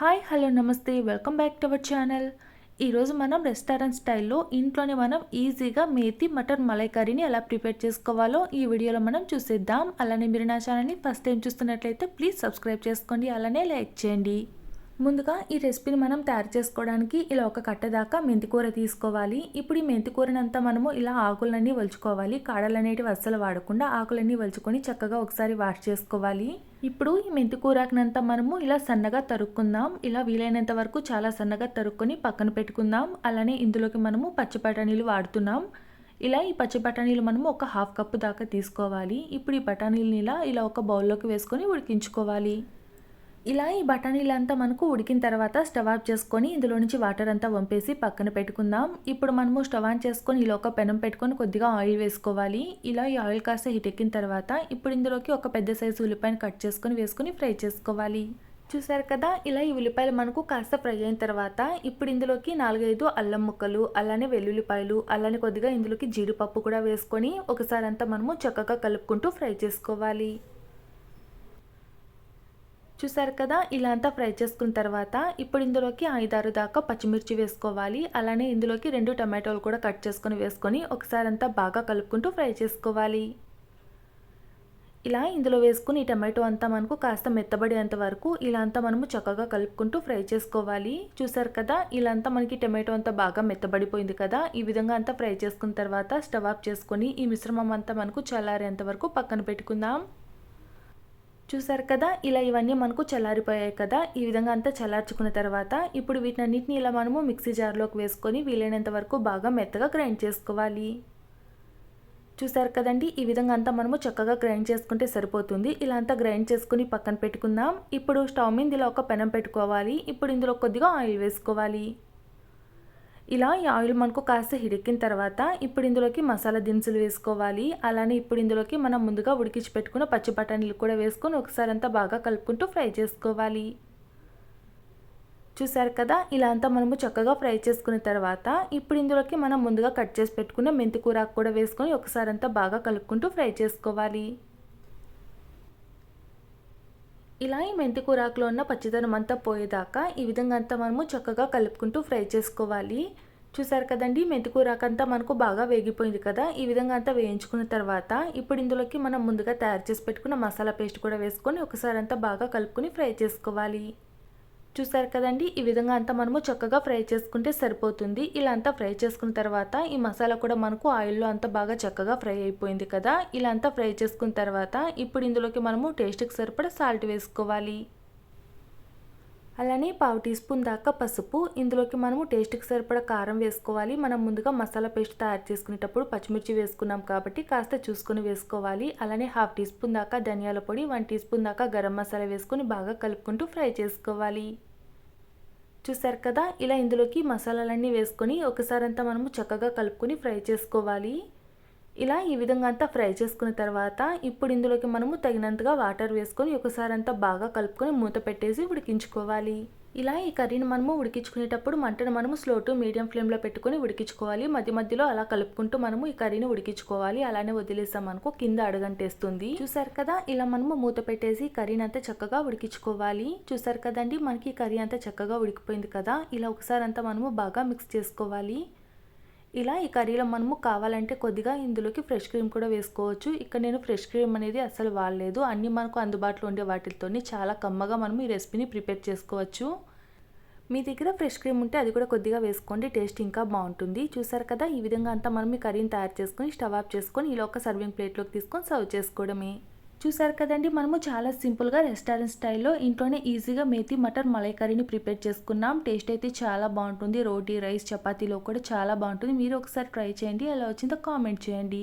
Hi hello నమస్తే welcome back to our channel. ఈరోజు మనం రెస్టారెంట్ స్టైల్లో ఇంట్లోనే మనం ఈజీగా మేతి మటన్ మలై కర్రీని ఎలా ప్రిపేర్ చేసుకోవాలో ఈ వీడియోలో మనం చూసేద్దాం. అలానే మీరు నా ఛానల్ని ఫస్ట్ టైం చూస్తున్నట్లయితే ప్లీజ్ సబ్స్క్రైబ్ చేసుకోండి అలానే లైక్ చేయండి. ముందుగా ఈ రెసిపీని మనం తయారు చేసుకోవడానికి ఇలా ఒక కట్ట దాకా మెంతికూర తీసుకోవాలి. ఇప్పుడు ఈ మెంతికూరనంతా మనము ఇలా ఆకులన్నీ వలుచుకోవాలి. కాడలనేటివి అస్సలు వాడకుండా ఆకులన్నీ వలుచుకొని చక్కగా ఒకసారి వాష్ చేసుకోవాలి. ఇప్పుడు ఈ మెంతికూరనంతా మనము ఇలా సన్నగా తరుక్కుందాం. ఇలా వీలైనంత వరకు చాలా సన్నగా తరుక్కొని పక్కన పెట్టుకుందాం. అలానే ఇందులోకి మనము పచ్చి బఠానీలు వాడుతున్నాం. ఇలా ఈ పచ్చి బఠానీలు మనము ఒక హాఫ్ కప్పు దాకా తీసుకోవాలి. ఇప్పుడు ఈ బఠానీలని ఇలా ఇలా ఒక బౌల్లోకి వేసుకొని ఉడికించుకోవాలి. ఇలా ఈ బఠానీలంతా మనకు ఉడికిన తర్వాత స్టవ్ ఆఫ్ చేసుకొని ఇందులో నుంచి వాటర్ అంతా వంపేసి పక్కన పెట్టుకుందాం. ఇప్పుడు మనము స్టవ్ ఆన్ చేసుకొని ఇలా ఒక పెనం పెట్టుకొని కొద్దిగా ఆయిల్ వేసుకోవాలి. ఇలా ఈ ఆయిల్ కాస్త హీట్ ఎక్కిన తర్వాత ఇప్పుడు ఇందులోకి ఒక పెద్ద సైజు ఉల్లిపాయను కట్ చేసుకొని వేసుకొని ఫ్రై చేసుకోవాలి. చూసారు కదా ఇలా ఈ ఉల్లిపాయలు మనకు కాస్త ఫ్రై అయిన తర్వాత ఇప్పుడు ఇందులోకి నాలుగైదు అల్లం ముక్కలు అలానే వెల్లుల్లిపాయలు అలానే కొద్దిగా ఇందులోకి జీడిపప్పు కూడా వేసుకొని ఒకసారి అంతా మనము చక్కగా కలుపుకుంటూ ఫ్రై చేసుకోవాలి. చూసారు కదా ఇలా అంతా ఫ్రై చేసుకున్న తర్వాత ఇప్పుడు ఇందులోకి ఐదారు దాకా పచ్చిమిర్చి వేసుకోవాలి. అలానే ఇందులోకి రెండు టమాటోలు కూడా కట్ చేసుకొని వేసుకొని ఒకసారి అంతా బాగా కలుపుకుంటూ ఫ్రై చేసుకోవాలి. ఇలా ఇందులో వేసుకుని ఈ టమాటో అంతా మనకు కాస్త మెత్తబడేంత వరకు ఇలా అంతా మనము చక్కగా కలుపుకుంటూ ఫ్రై చేసుకోవాలి. చూసారు కదా ఇలా అంతా మనకి టమాటో అంతా బాగా మెత్తబడిపోయింది కదా ఈ విధంగా అంతా ఫ్రై చేసుకున్న తర్వాత స్టవ్ ఆఫ్ చేసుకొని ఈ మిశ్రమం అంతా మనకు చల్లారేంత వరకు పక్కన పెట్టుకుందాం. చూసారు కదా? ఇలా ఇవన్నీ మనకు చల్లారిపోయాయి కదా? ఈ విధంగా అంతా చల్లార్చుకున్న తర్వాత ఇప్పుడు వీటినన్నింటిని ఇలా మనము మిక్సీ జార్లోకి వేసుకొని వీలైనంత వరకు బాగా మెత్తగా గ్రైండ్ చేసుకోవాలి. చూసారు కదండి? ఈ విధంగా అంతా మనము చక్కగా గ్రైండ్ చేసుకుంటే సరిపోతుంది. ఇలా అంతా గ్రైండ్ చేసుకుని పక్కన పెట్టుకుందాం. ఇప్పుడు స్టవ్ మీద ఇలా ఒక పెనం పెట్టుకోవాలి. ఇప్పుడు ఇందులో కొద్దిగా ఆయిల్ వేసుకోవాలి. ఇలా ఈ ఆయిల్ మనకు కాస్త హిడెక్కిన తర్వాత ఇప్పుడు ఇందులోకి మసాలా దినుసులు వేసుకోవాలి. అలానే ఇప్పుడు ఇందులోకి మనం ముందుగా ఉడికించి పెట్టుకున్న పచ్చి బఠానీలు కూడా వేసుకొని ఒకసారి అంతా బాగా కలుపుకుంటూ ఫ్రై చేసుకోవాలి. చూసారు కదా? ఇలా అంతా మనము చక్కగా ఫ్రై చేసుకున్న తర్వాత ఇప్పుడు ఇందులోకి మనం ముందుగా కట్ చేసి పెట్టుకున్న మెంతి కూర కూడా వేసుకొని ఒకసారి అంతా బాగా కలుపుకుంటూ ఫ్రై చేసుకోవాలి. ఇలా ఈ మెంతి కూరాకులో ఉన్న పచ్చిదనం అంతా పోయేదాకా ఈ విధంగా అంతా మనము చక్కగా కలుపుకుంటూ ఫ్రై చేసుకోవాలి. చూసారు కదండి మెంతికూరాకంతా మనకు బాగా వేగిపోయింది కదా? ఈ విధంగా అంతా వేయించుకున్న తర్వాత ఇప్పుడు ఇందులోకి మనం ముందుగా తయారు చేసి పెట్టుకున్న మసాలా పేస్ట్ కూడా వేసుకొని ఒకసారి అంతా బాగా కలుపుకొని ఫ్రై చేసుకోవాలి. చూసారు కదండి? ఈ విధంగా అంతా మనము చక్కగా ఫ్రై చేసుకుంటే సరిపోతుంది. ఇలా అంతా ఫ్రై చేసుకున్న తర్వాత ఈ మసాలా కూడా మనకు ఆయిల్లో అంతా బాగా చక్కగా ఫ్రై అయిపోయింది కదా? ఇలా అంతా ఫ్రై చేసుకున్న తర్వాత ఇప్పుడు ఇందులోకి మనము టేస్ట్కి సరిపడా సాల్ట్ వేసుకోవాలి. అలానే పావు టీ స్పూన్ దాకా పసుపు. ఇందులోకి మనము టేస్ట్కి సరిపడా కారం వేసుకోవాలి. మనం ముందుగా మసాలా పేస్ట్ తయారు చేసుకునేటప్పుడు పచ్చిమిర్చి వేసుకున్నాం కాబట్టి కాస్త చూసుకొని వేసుకోవాలి. అలానే హాఫ్ టీ స్పూన్ దాకా ధనియాల పొడి వన్ టీ స్పూన్ దాకా గరం మసాలా వేసుకొని బాగా కలుపుకుంటూ ఫ్రై చేసుకోవాలి. చూసారు కదా? ఇలా ఇందులోకి మసాలాలన్నీ వేసుకొని ఒకసారి అంతా మనము చక్కగా కలుపుకొని ఫ్రై చేసుకోవాలి. ఇలా ఈ విధంగా అంతా ఫ్రై చేసుకున్న తర్వాత ఇప్పుడు ఇందులోకి మనము తగినంతగా వాటర్ వేసుకొని ఒకసారి అంతా బాగా కలుపుకొని మూత పెట్టేసి ఉడికించుకోవాలి. ఇలా ఈ కర్రీని మనము ఉడికించుకునేటప్పుడు మంటను మనము స్లో టు మీడియం ఫ్లేమ్లో పెట్టుకొని ఉడికించుకోవాలి. మధ్య మధ్యలో అలా కలుపుకుంటూ మనము ఈ కర్రీని ఉడికించుకోవాలి. అలానే వదిలేసాం అనుకో కింద అడగంటేస్తుంది. చూసారు కదా ఇలా మనము మూత పెట్టేసి కర్రీని అంతా చక్కగా ఉడికించుకోవాలి. చూసారు కదండి మనకి కర్రీ అంతా చక్కగా ఉడికిపోయింది కదా. ఇలా ఒకసారి అంతా మనము బాగా మిక్స్ చేసుకోవాలి. ఇలా ఈ కర్రీలో మనము కావాలంటే కొద్దిగా ఇందులోకి ఫ్రెష్ క్రీమ్ కూడా వేసుకోవచ్చు. ఇక్కడ నేను ఫ్రెష్ క్రీమ్ అనేది అసలు వాడలేదు. అన్నీ మనకు అందుబాటులో ఉండే వాటితోని చాలా కమ్మగా మనం ఈ రెసిపీని ప్రిపేర్ చేసుకోవచ్చు. మీ దగ్గర ఫ్రెష్ క్రీమ్ ఉంటే అది కూడా కొద్దిగా వేసుకోండి టేస్ట్ ఇంకా బాగుంటుంది. చూసారు కదా ఈ విధంగా అంతా మనం ఈ కర్రీని తయారు చేసుకొని స్టవ్ ఆఫ్ చేసుకొని ఇలా ఒక సర్వింగ్ ప్లేట్లోకి తీసుకొని సర్వ్ చేసుకోవడమే. చూసారు కదండి మనము చాలా సింపుల్గా రెస్టారెంట్ స్టైల్లో ఇంట్లోనే ఈజీగా మేతి మటన్ మలై కర్రీని ప్రిపేర్ చేసుకున్నాం. టేస్ట్ అయితే చాలా బాగుంటుంది. రోటీ రైస్ చపాతీలో కూడా చాలా బాగుంటుంది. మీరు ఒకసారి ట్రై చేయండి. ఎలా వచ్చిందో కామెంట్ చేయండి.